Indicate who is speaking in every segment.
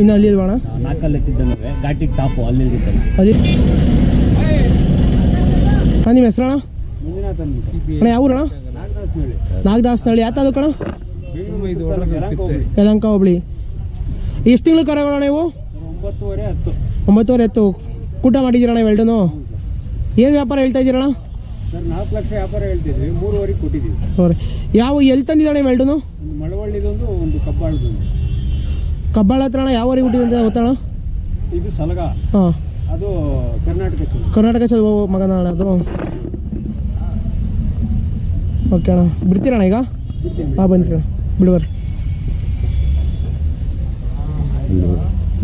Speaker 1: ಇನ್ನು ಅಲ್ಲಿ ಇಲ್ವಣ
Speaker 2: ನಾಲ್ಕಲ್ಲಿ ಘಾಟಿಗೆ ಟಾಪು ಅಲ್ಲಿ
Speaker 1: ಅಲ್ಲಿ? ಹಾಂ ನಿಮ್ಮ ಹೆಸರಣ ಅಣ್ಣ? ಯಾವ ಊರಣ
Speaker 2: ನಾಗದಾಸ್ ಮೇಲೆ
Speaker 1: ನಾಗದಾಸ್ನಳ್ಳಿ ಯಾವ ತಾಲೂಕು ಅಣ್ಣ? ಯಲಂಕ ಹೋಬಳಿ. ಎಷ್ಟು ತಿಂಗಳು ಕರಗೋಣ ನೀವು
Speaker 2: ಒಂಬತ್ತುವರೆ ಹತ್ತು.
Speaker 1: ಒಂಬತ್ತುವರೆ ಎತ್ತು ಕೂಟ ಮಾಡಿದ್ದೀರಣ್ಣ ಇವೆಲ್ಡೂ ಏನು ವ್ಯಾಪಾರ ಹೇಳ್ತಾ ಇದ್ದೀರಣ್ಣ
Speaker 2: ಸರ್ ನಾಲ್ಕು ಲಕ್ಷ ವ್ಯಾಪಾರ ಹೇಳ್ತಿದ್ವಿ. ಮೂರುವರೆಗೆ ಕೊಟ್ಟಿದ್ದೀವಿ.
Speaker 1: ಯಾವ ಎಲ್ಲಿ ತಂದಿದ್ದಾಳೆ
Speaker 2: ಇವೆಲ್ಡೂ ಮಳವಳ್ಳಿದೊಂದು ಒಂದು ಕಬ್ಬಾಳದೊಂದು.
Speaker 1: ಕಬ್ಬಾಳ ಹತ್ರ ಅಣ್ಣ ಯಾವ ಊರಿಗೆ ಹುಟ್ಟಿದೆ ಅಂತ ಗೊತ್ತಣ್ಣ
Speaker 2: ಇದು ಸಲಗ.
Speaker 1: ಹಾಂ.
Speaker 2: ಅದು ಕರ್ನಾಟಕ
Speaker 1: ಕರ್ನಾಟಕ ಚಲೋ ಮಗನ ಅಣ್ಣ ಅದು? ಓಕೆ ಅಣ್ಣ. ಬಿಡ್ತೀರಣ್ಣ ಈಗ? ಹಾಂ ಬಂದಿ ಅಣ್ಣ. ಬಿಡುವರಿ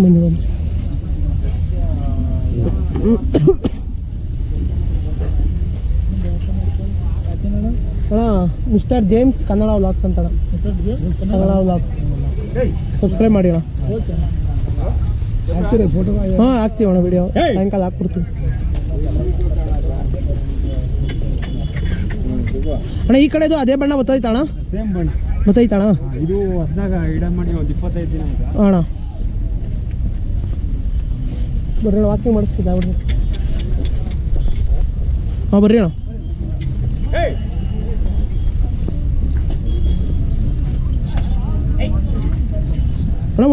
Speaker 1: ಬನ್ನಿ ಬನ್ನಿ ಹಾಂ ಮಿಸ್ಟರ್ ಜೇಮ್ಸ್ ಕನ್ನಡ ವ್ಲಾಗ್ಸ್ ಅಂತ ಅಣ್ಣ. ಕನ್ನಡ ವ್ಲಾಗ್ಸ್ ಸಬ್ಸ್ಕ್ರೈಬ್ ಮಾಡಿ ಅಣ್ಣ ಹಾಂ ಹಾಕ್ತೀವಿ ಅಣ್ಣ ವಿಡಿಯೋ ಸಾಯಂಕಾಲ ಹಾಕ್ಬಿಡ್ತೀವಿ. ಅಣ್ಣ ಈ ಕಡೆದು ಅದೇ ಬಣ್ಣ ಗೊತ್ತಾಯ್ತಾ ಅಣ್ಣ
Speaker 2: ಸೇಮ್ ಬಣ್ಣ.
Speaker 1: ಗೊತ್ತಾಯ್ತಾ ಅಣ್ಣ
Speaker 2: ಇದು ಹೊಸದಾಗ ಇಡ ಮಾಡಿ ಒಂದು ಇಪ್ಪತ್ತೈದು ದಿನ ಅಂತ
Speaker 1: ಅಣ್ಣ. ಬರ್ರಿ ಅಣ್ಣ ವಾಕಿಂಗ್ ಮಾಡಿಸ್ತಿದ್ದ ಬಿಡ್ರಿ ಹಾಂ ಬರ್ರಿ ಅಣ್ಣ.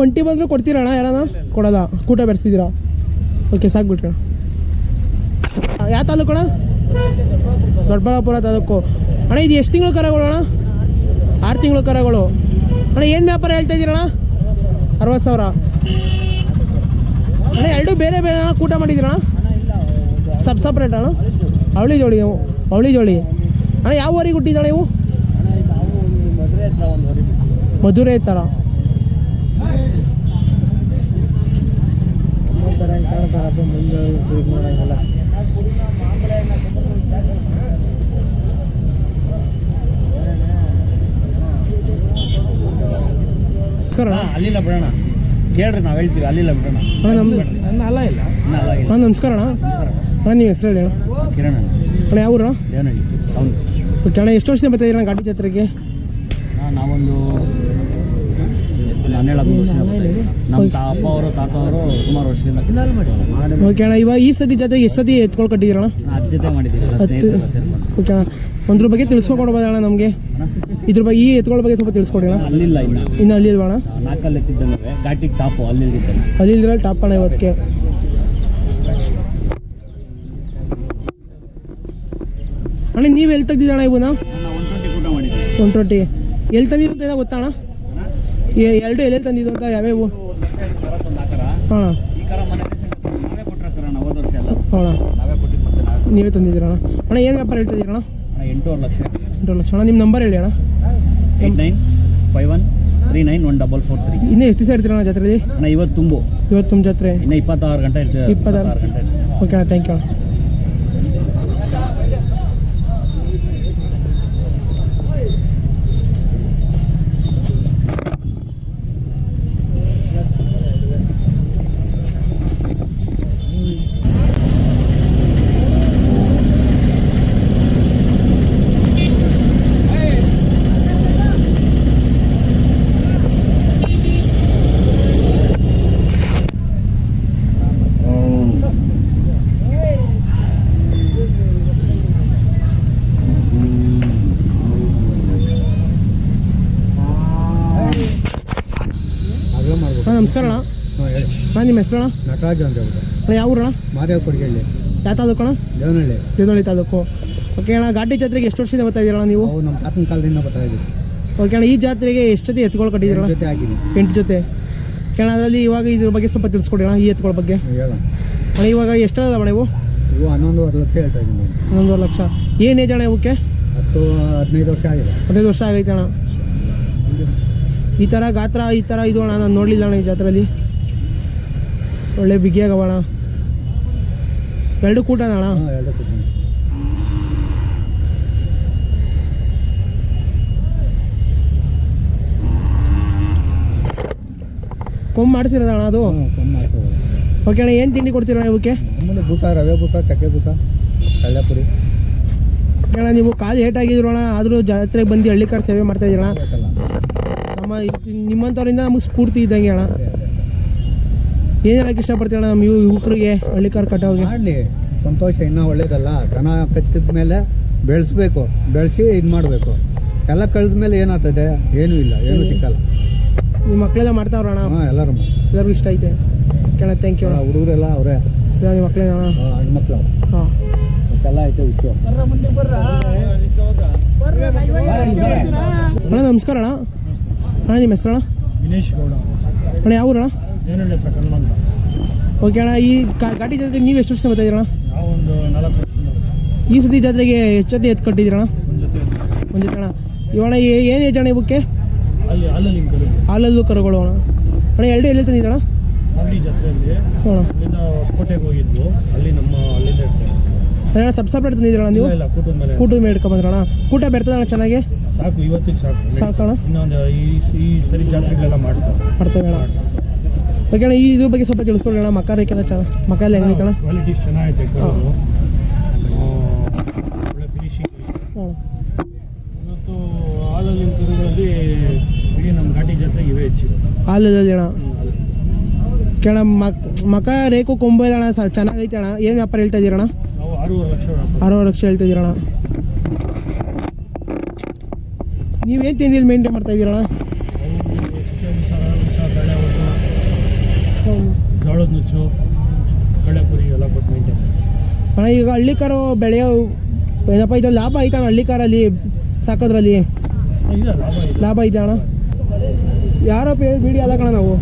Speaker 1: ಒಂಟಿ ಬಂದರೂ ಕೊಡ್ತೀರಣ್ಣ ಯಾರಣ್ಣ ಕೊಡಲ್ಲ ಕೂಟ ಬೆರೆಸಿದ್ದೀರಾ? ಓಕೆ ಸಾಕ್ಬಿಟ್ರಿ ಅಣ್ಣ ಯಾವ ತಾಲೂಕು ಅಣ್ಣ? ದೊಡ್ಡಬಳ್ಳಾಪುರ ತಾಲೂಕು. ಅಣ್ಣ, ಇದು ಎಷ್ಟು ತಿಂಗಳು ಕರಗಳು ಅಣ್ಣ? ಆರು ತಿಂಗಳು ಕರಗಳು. ಅಣ್ಣ, ಏನು ವ್ಯಾಪಾರ ಹೇಳ್ತಾ ಇದ್ದೀರಣ್ಣ ಅರವತ್ತು ಸಾವಿರ. ಅಣ್ಣ, ಎರಡು ಬೇರೆ ಬೇರೆ ಅಣ್ಣ ಕೂಟ ಮಾಡಿದ್ದೀರಣ್ಣ ಸಬ್ ಸಪ್ರೇಟ್ ಅಣ್ಣ? ಅವಳಿ ಜೋಳಿ ಅವಳಿ ಜೋಳಿ. ಅಣ್ಣ, ಯಾವ ಊರಿಗೆ
Speaker 2: ಹುಟ್ಟಿದ್ದಾಳೆ ಇವು
Speaker 1: ಮಧುರೈ ಥರ
Speaker 3: ಕಾಣ್ತಾರಪ್ಪ ಮುಂದೆ ಇದು ಮಾಡಂಗಲ್ಲ
Speaker 1: ನಮಸ್ಕಾರ ಅಣ್ಣ.
Speaker 2: ಅಲ್ಲಿಲ್ಲ ಬಿಡೋಣ. ಕೇಳ್ರಿ ನಾವು ಹೇಳ್ತೀವಿ ಅಲ್ಲಿಲ್ಲ ಬಿಡೋಣ. ಅಲ್ಲ ಇಲ್ಲ.
Speaker 1: ಹಾಂ ನಮಸ್ಕಾರ ಅಣ್ಣ. ನೀವು ಹೆಸರು ಹೇಳಿ
Speaker 2: ಕಿರಣ
Speaker 1: ಅಣ್ಣ ಯಾವ ಊರು
Speaker 2: ದೇವನಹಳ್ಳಿ
Speaker 1: ಅಣ್ಣ ಎಷ್ಟು ವರ್ಷದಿಂದ ಬರ್ತಾ ಗಾಡಿ ಜಾತ್ರೆಗೆ?
Speaker 2: ನಾವೊಂದು ಹನ್ನೆರಡು ಹದಿಮೂರು ವರ್ಷ ನಮ್ಮ ತಾ ಅಪ್ಪ ಅವರು ತಾತ ಅವರು ಸುಮಾರು ವರ್ಷದಿಂದ
Speaker 1: ಓಕೆ ಅಣ್ಣ ಇವಾಗ ಈ ಸತಿ ಜೊತೆ ಎಷ್ಟು ಸತಿ ಎತ್ಕೊಳ್ ಕಟ್ಟಿದಿರಣ್ಣ
Speaker 2: ಹತ್ತು ಜೊತೆ ಮಾಡಿದ್ದೀವಿ
Speaker 1: ಹತ್ತು. ಓಕೆ ಅಣ್ಣ ಒಂದ್ರ ಬಗ್ಗೆ ತಿಳಿಸ್ಕೊಡ್ಬೋದಣ್ಣ ನಮಗೆ. ಇದ್ರ ಬಗ್ಗೆ ಈ ಎತ್ಕೊಳ ಬಗ್ಗೆ ಸ್ವಲ್ಪ ತಿಳಿಸ್ಕೊಡಿ ಅಣ್ಣ.
Speaker 2: ಅಲ್ಲಿಲ್ಲ ಇನ್ನು.
Speaker 1: ಇನ್ನು ಅಲ್ಲಿ ಇಲ್ವಾ ಅಣ್ಣ
Speaker 2: ನಾಲ್ಕಲ್ಲಿ ಎತ್ತಿದ್ದಂಗೆ ಘಾಟಿಗೆ ಟಾಪು ಅಲ್ಲಿ ಇದ್ದಿದ್ದಲ್ಲ
Speaker 1: ಅಲ್ಲಿ ಇಲ್ದ್ರೆ ಟಾಪ್ ಅಣ್ಣ ಇವತ್ತಿಗೆ ಅಣ್ಣ ನೀವು ಎಲ್ಲಿ ತೆಗ್ದಿದ್ದಣ್ಣ ಇವನ್ನ ಒನ್ ಟ್ವೆಂಟಿ ಎಲ್ಲಿ ತಂದಿರೋ ಅಂತ ಗೊತ್ತಾ ಅಣ್ಣ? ಎರಡು ಎಲ್ಲಿ ತಂದಿದ್ದು ಅಂತ ಯಾವ್ಯಾವು?
Speaker 2: ನಾವೇ ತಂದಿದ್ದೀರಣ
Speaker 1: ಅಣ್ಣ ಏನು ವ್ಯಾಪಾರ ಹೇಳ್ತಿದ್ದೀರಣ
Speaker 2: ಅಣ್ಣ ಎಂಟೂವರೆ ಲಕ್ಷ.
Speaker 1: ಎಂಟು ಲಕ್ಷ. ಅಣ್ಣ ನಿಮ್ಮ ನಂಬರ್ ಹೇಳಿ ಅಣ್ಣ.
Speaker 2: Eight nine five one three nine one double four three.
Speaker 1: ಇನ್ನೂ ಎಷ್ಟು ದಿವಸ ಇರ್ತೀರಣ್ಣ ಜಾತ್ರೆಯಲ್ಲಿ
Speaker 2: ಅಣ್ಣ ಇವತ್ತು ತುಂಬು.
Speaker 1: ಇವತ್ತು ತುಂಬ ಜಾತ್ರೆ.
Speaker 2: ಇನ್ನು ಇಪ್ಪತ್ತಾರು ಗಂಟೆ ಇರ್ತೀವಿ
Speaker 1: ಇಪ್ಪತ್ತಾರು.
Speaker 2: ಗಂಟೆ
Speaker 1: ಓಕೆ ಅಣ್ಣ ಥ್ಯಾಂಕ್ ಯು ಅಣ್ಣ
Speaker 3: ಅಗಲ ಮಾಡ್ಬೇಕು
Speaker 1: ಅಣ್ಣ ನಮಸ್ಕಾರ ಅಣ್ಣ.
Speaker 3: ಹಾಂ ಹೇಳಿ
Speaker 1: ಅಣ್ಣ ನಿಮ್ಮ ಹೆಸರು ಅಣ್ಣ?
Speaker 3: ನಟರಾಜು ಅಂತ ಹೇಳ್ಬಿಟ್ಟು.
Speaker 1: ಅಣ್ಣ ಯಾವ ಊರಣ್ಣ?
Speaker 3: ಮಾದೇವ ಕೊಡಿಗೆಯಲ್ಲಿ
Speaker 1: ಯಾವ ತಾಲೂಕು ಅಣ್ಣ?
Speaker 3: ದೇವನಹಳ್ಳಿ.
Speaker 1: ದೇವನಹಳ್ಳಿ ತಾಲೂಕು. ಓಕೆ ಅಣ್ಣ ಘಾಟಿ ಜಾತ್ರೆಗೆ ಎಷ್ಟು ವರ್ಷದಿಂದ ಬರ್ತಾ ಇದ್ದೀರಣ್ಣ ನೀವು?
Speaker 3: ಅವು ನಮ್ಮ ತಾತನ ಕಾಲದಿಂದ ಬರ್ತಾ ಇದ್ದೀವಿ.
Speaker 1: ಓಕೆ ಅಣ್ಣ ಈ ಜಾತ್ರೆಗೆ ಎಷ್ಟು ಜೊತೆ ಎತ್ಕೊಳ್ ಕಟ್ಟಿದ್ದೀರಣ್ಣ?
Speaker 3: ಜೊತೆ ಆಗಿದೆ
Speaker 1: ಎಂಟು ಜೊತೆ. ಓಕೆ ಅಣ್ಣ ಅದರಲ್ಲಿ ಇವಾಗ ಇದ್ರ ಬಗ್ಗೆ ಸ್ವಲ್ಪ ತಿಳಿಸ್ಕೊಡಿ ಅಣ್ಣ ಈ ಎತ್ಕೊಳ್ಳೋ ಬಗ್ಗೆ.
Speaker 3: ಹೇಳ.
Speaker 1: ಅಣ್ಣ ಇವಾಗ ಎಷ್ಟು ಅದಾವ ನೀವು
Speaker 3: ಇವು? ಹನ್ನೊಂದುವರೆ ಲಕ್ಷ ಹೇಳ್ತಾ ಇದ್ದೀನಿ. ನಾನು.
Speaker 1: ಹನ್ನೊಂದುವರೆ ಲಕ್ಷ. ಏನು ಏಜ್ ಅಣ್ಣ ಇವಕ್ಕೆ?
Speaker 3: ಹತ್ತು ಹದಿನೈದು ವರ್ಷ ಆಗಿದೆ.
Speaker 1: ಹದಿನೈದು ವರ್ಷ ಆಗೈತೆ ಅಣ್ಣ. ಈ ಥರ ಗಾತ್ರ ಈ ಥರ ಇದು ಅಣ್ಣ ನಾನು ನೋಡಲಿಲ್ಲ ಅಣ್ಣ ಈ ಜಾತ್ರೆಯಲ್ಲಿ ಒಳ್ಳೆ ಬಿಗಿಯಾಗವಣ ಎರಡು ಕೂಟ ಅಣ್ಣ? ಕೊಮ್ಮ ಮಾಡಿಸಿರೋದ ಅಣ್ಣ ಅದು? ಓಕೆ ಅಣ್ಣ ಏನು ತಿಂಡಿ ಕೊಡ್ತೀರಣ್ಣ ಇವಕ್ಕೆ?
Speaker 3: ಭೂತ ರವೆ ಭೂತ ಚಕ್ಕೆ ಭೂತ ಕಳ್ಳೆಪುರಿ
Speaker 1: ಅಣ್ಣ ನೀವು ಕಾಲು ಹೇಟ್ ಆಗಿದ್ರೋಣ ಅಣ್ಣ ಆದರೂ ಜಾತ್ರೆಗೆ ಬಂದು ಹಳ್ಳಿಕಾರ್ ಸೇವೆ ಮಾಡ್ತಾ
Speaker 3: ಇದ್ದೀರಣ
Speaker 1: ನಮ್ಮ ನಿಮ್ಮಂಥವ್ರಿಂದ ನಮಗೆ ಸ್ಫೂರ್ತಿ ಇದ್ದಂಗೆ ಅಣ್ಣ. ಏನು ಹೇಳಕ್ಕೆ ಇಷ್ಟಪಡ್ತೀರ ನಮ್ಮ ಇವ್ ಯುವಕರಿಗೆ ಹಳ್ಳಿ ಕಾರ್ ಕಟ್ಟೋಗೆ
Speaker 3: ಮಾಡಲಿ. ಸಂತೋಷ ಇನ್ನೂ ಒಳ್ಳೇದಲ್ಲ. ದನ ಕಚ್ಚಿದ ಮೇಲೆ ಬೆಳೆಸ್ಬೇಕು ಬೆಳೆಸಿ ಇದು ಮಾಡಬೇಕು. ಎಲ್ಲ ಕಳೆದ ಮೇಲೆ ಏನಾಗ್ತದೆ? ಏನೂ ಇಲ್ಲ ಏನೂ ಸಿಕ್ಕಲ್ಲ.
Speaker 1: ನಿಮ್ಮ ಮಕ್ಕಳೆಲ್ಲ ಮಾಡ್ತಾವ್ರ ಅಣ್ಣ
Speaker 3: ಹಾಂ ಎಲ್ಲರೂ ಮಾಡಿ
Speaker 1: ಎಲ್ಲರಿಗೂ ಇಷ್ಟ ಐತೆ. ಕೇಳ ಥ್ಯಾಂಕ್ ಯು ಅಣ್ಣ.
Speaker 3: ಹುಡುಗರೆಲ್ಲ ಅವರೇ.
Speaker 1: ನಿಮ್ಮ ಮಕ್ಕಳೇ ಅಣ್ಣ
Speaker 3: ಹೆಣ್ಮಕ್ಳು
Speaker 1: ಹಾಂ.
Speaker 3: ಮತ್ತೆಲ್ಲ ಐತೆ ಹುಚ್ಚು
Speaker 1: ಅಣ್ಣ ನಮಸ್ಕಾರ ಅಣ್ಣ. ಅಣ್ಣ ನಿಮ್ಮ ಹೆಸರು ಅಣ್ಣ?
Speaker 2: ವಿನೇಶ್ ಗೌಡ.
Speaker 1: ಅಣ್ಣ ಯಾವ
Speaker 2: ಊರಣ
Speaker 1: ಓಕೆ ಅಣ್ಣ ಈ ಗಾಡಿ ಜಾತ್ರೆಗೆ ನೀವು ಎಷ್ಟು ವರ್ಷ
Speaker 2: ಬರ್ತಾ ವರ್ಷ
Speaker 1: ಈ ಸತಿ ಜಾತ್ರೆಗೆ ಎಚ್ಚತೆ ಎತ್ತು ಕಟ್ಟಿದಿರಣ್ಣ
Speaker 2: ಒಂದು ಜೊತೆ
Speaker 1: ಜೊತೆ ಅಣ್ಣ. ಇವಣ್ಣ ಏನು ಏಜ್ ಅಣ್ಣ ಇವಕ್ಕೆ
Speaker 2: ಅಲ್ಲಿ ಅಲ್ಲಲ್ಲಿ
Speaker 1: ಹಾಲಲ್ಲೂ ಕರುಗಳು ಅಣ್ಣ. ಅಣ್ಣ ಎರಡು ಎಲ್ಲಿ
Speaker 2: ಜಾತ್ರೆಯಲ್ಲಿ
Speaker 1: ಅಣ್ಣ.
Speaker 2: ಹೊಸಕೋಟೆಗೆ ಹೋಗಿದ್ವು. ಅಲ್ಲಿ ನಮ್ಮ ಅಲ್ಲಿಂದ
Speaker 1: ಅಣ್ಣ ಸಬ್ ಸಪ್ರೇಟ್ ನೀವು?
Speaker 2: ಇಲ್ಲ ಕೂಟದ ಮೇಲೆ.
Speaker 1: ಕೂಟದ ಮೇಲೆ ಕೂಟ ಬೆಡ್ತದಣ್ಣ ಚೆನ್ನಾಗಿ?
Speaker 2: ಸಾಕು ಇವತ್ತಿಗೆ ಸಾಕು.
Speaker 1: ಸಾಕಣ್ಣ.
Speaker 2: ಇನ್ನೊಂದು ಈ ಈ ಸರಿ ಜಾತ್ರೆಗಳೆಲ್ಲ ಮಾಡ್ತಾರೆ.
Speaker 1: ಮಾಡ್ತೇವೆ ಅಣ್ಣ. ಓಕೆ ಅಣ್ಣ ಈ ಇದ್ರ ಬಗ್ಗೆ ಸ್ವಲ್ಪ ತಿಳಿಸ್ಕೊಳ್ಳೋಣ ಅಣ್ಣ. ಮಕ್ಕ ರೇಖೆಲ್ಲ ಚೆನ್ನ ಮಕ್ಕ ಎಲ್ಲ ಹೆಂಗೈತಣ್ಣ
Speaker 2: ಕ್ವಾಲಿಟೀಸ್ ಚೆನ್ನಾಗೈತೆ ಕರುಗಳು ಒಳ್ಳೆ ಫಿನಿಶಿಂಗ್ ಇವತ್ತು ಹಾಲಲ್ಲಿ ಕರುಗಳಲ್ಲಿ ಇಡೀ ನಮ್ಮ ಘಾಟಿ ಜಾತ್ರೆ ಇವೇ ಹೆಚ್ಚು
Speaker 1: ಹಾಲಲ್ಲಿ ಅಣ್ಣ. ಕೇಳ ಮಕ್ ರೇಖು ಇದೆ ಚೆನ್ನಾಗೈತೆ ಅಣ್ಣ. ಏನು ವ್ಯಾಪಾರ ಹೇಳ್ತಾ ಇದ್ದೀರಣ್ಣ? ಅರವತ್ತು ಲಕ್ಷ ಹೇಳ್ತಿದ್ದೀರಣ ನೀವೇನು ತಿಂದಿಲ್ ಮೇಂಟೈನ್ ಮಾಡ್ತಾ
Speaker 2: ಇದ್ದೀರಣ
Speaker 1: ಅಣ್ಣ ಈಗ ಹಳ್ಳಿಕಾರು ಬೆಳೆಯೋ ಏನಪ್ಪ ಇದು ಲಾಭ ಐತಣ ಹಳ್ಳಿಕಾರಲ್ಲಿ ಸಾಕೋದ್ರಲ್ಲಿ?
Speaker 2: ಲಾಭ
Speaker 1: ಐತೆ ಅಣ್ಣ? ಯಾರೋ ಬಿಡಿ ಅಲ್ಲ ಕಣ ನಾವು.